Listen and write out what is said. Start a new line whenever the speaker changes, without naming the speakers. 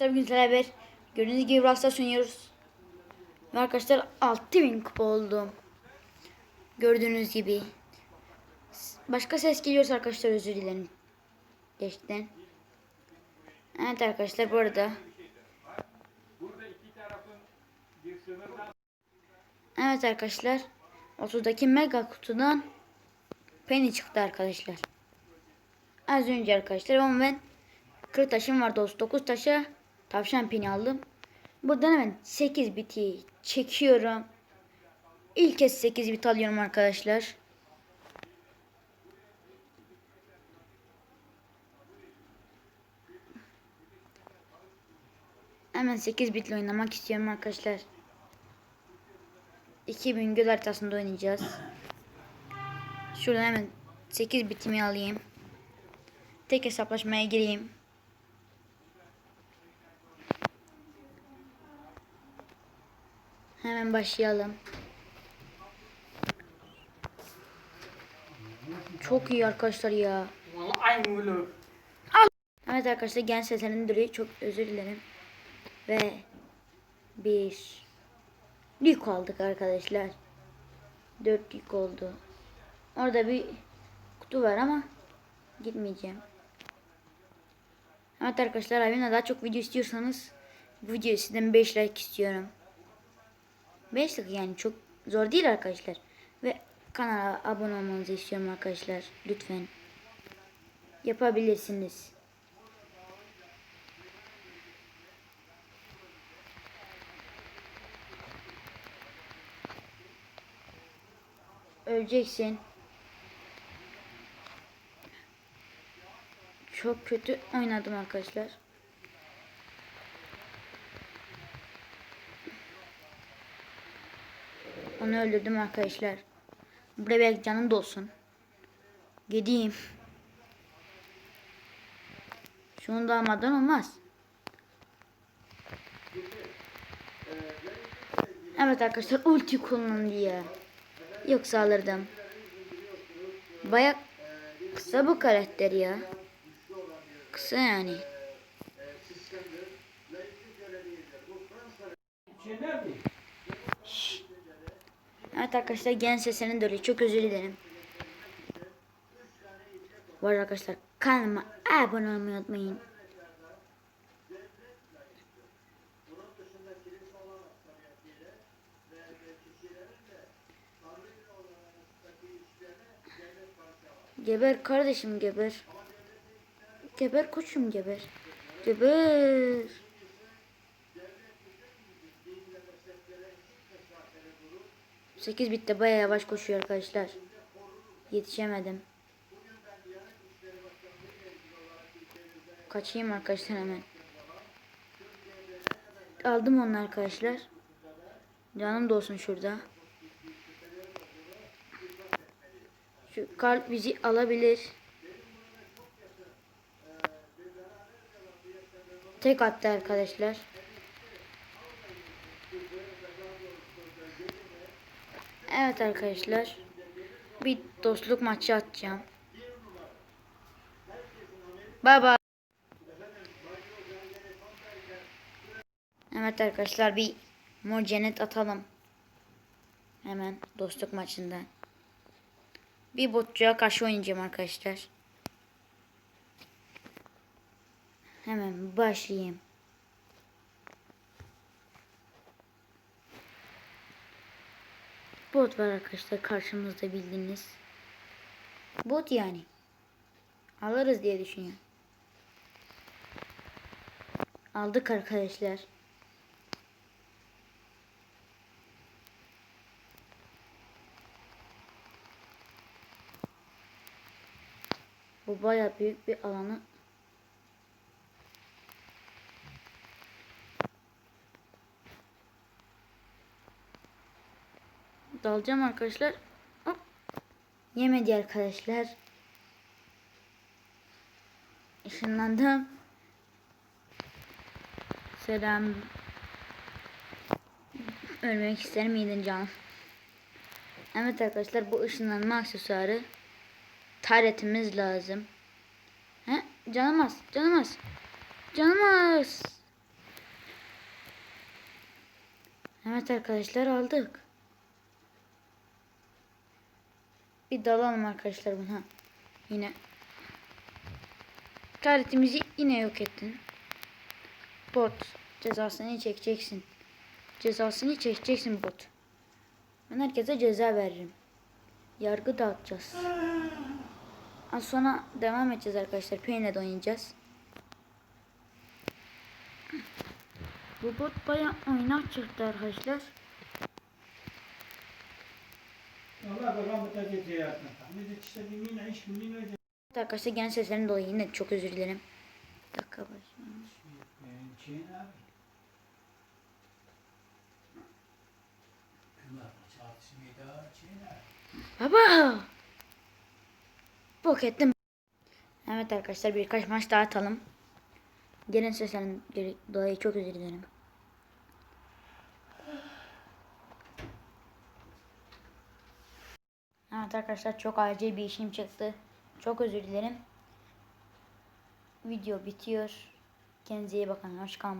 Bugün sizlerle beraber gördüğünüz gibi rasta sunuyoruz. Ve arkadaşlar 6000 kupa oldum. Gördüğünüz gibi. Başka ses geliyorsa arkadaşlar özür dilerim. Gerçekten. Evet arkadaşlar bu arada. Evet arkadaşlar. 30'daki mega kutudan penny çıktı arkadaşlar. Az önce arkadaşlar ama ben 40 taşım vardı 39 taşa tavşan pini aldım. Buradan hemen 8 biti çekiyorum. İlk kez 8 bit alıyorum arkadaşlar. Hemen 8 bitle oynamak istiyorum arkadaşlar. 2000 göl haritasında oynayacağız. Şuradan hemen 8 bitimi alayım. Tek hesaplaşmaya gireyim. Hemen başlayalım. Çok iyi arkadaşlar ya.
Vallahi.
Evet arkadaşlar gen seslerinin duruyor. Çok özür dilerim. Ve bir lig aldık arkadaşlar. Dört lig oldu. Orada bir kutu var ama gitmeyeceğim. Evet arkadaşlar abimle daha çok video istiyorsanız bu videoyu sizden 5 like istiyorum. 5 like yani çok zor değil arkadaşlar. Ve kanala abone olmanızı istiyorum arkadaşlar. Lütfen. Yapabilirsiniz. Öleceksin. Çok kötü oynadım arkadaşlar. Onu öldürdüm arkadaşlar. Buraya belki canım da olsun. Gideyim. Şunu da almadan olmaz. Evet arkadaşlar ulti kullanıldı ya. Yoksa alırdım. Baya kısa bu karakter ya. Kısa yani. Evet arkadaşlar gen sesinin de öyle. Çok özür dilerim. Bu arkadaşlar kanalıma abone olmayı unutmayın. Geber kardeşim geber. Geber koçum geber. Geber. Sekiz bitti baya yavaş koşuyor arkadaşlar. Yetişemedim. Kaçayım arkadaşlar hemen. Aldım onu arkadaşlar. Canım da olsun şurada. Şu kalp bizi alabilir. Tek attı arkadaşlar. Evet arkadaşlar. Bir dostluk maçı atacağım. Baba. Evet arkadaşlar bir mor cennet atalım. Hemen dostluk maçından. Bir botçuya karşı oynayacağım arkadaşlar. Hemen başlayayım. Bot var arkadaşlar karşımızda bildiğiniz. Bot yani. Alırız diye düşünüyorum. Aldık arkadaşlar. Bu baya büyük bir alanı dalacağım arkadaşlar. Hop. Yemedi arkadaşlar. Işınlandım. Selam. Ölmek ister miydin canım? Evet arkadaşlar bu ışınlanma aksesuarı taretimiz lazım. He? Canım az, canım Evet arkadaşlar aldık. Bir dalalım arkadaşlar buna. Yine. Taretimizi yine yok ettin. Bot. Cezasını çekeceksin. Cezasını çekeceksin bot. Ben herkese ceza veririm. Yargı dağıtacağız. Az sonra devam edeceğiz arkadaşlar. Peynir'de oynayacağız. Bu bot baya oynak çıktı arkadaşlar. Arkadaşlar genç seslerim dolayı yine çok özür dilerim. Bir dakika başlayalım. Baba! Bok ettim. Evet arkadaşlar birkaç maç daha atalım. Gelin seslerim dolayı çok özür dilerim. Evet arkadaşlar çok acil bir işim çıktı. Çok özür dilerim. Video bitiyor. Kendinize iyi bakın. Hoş kalın.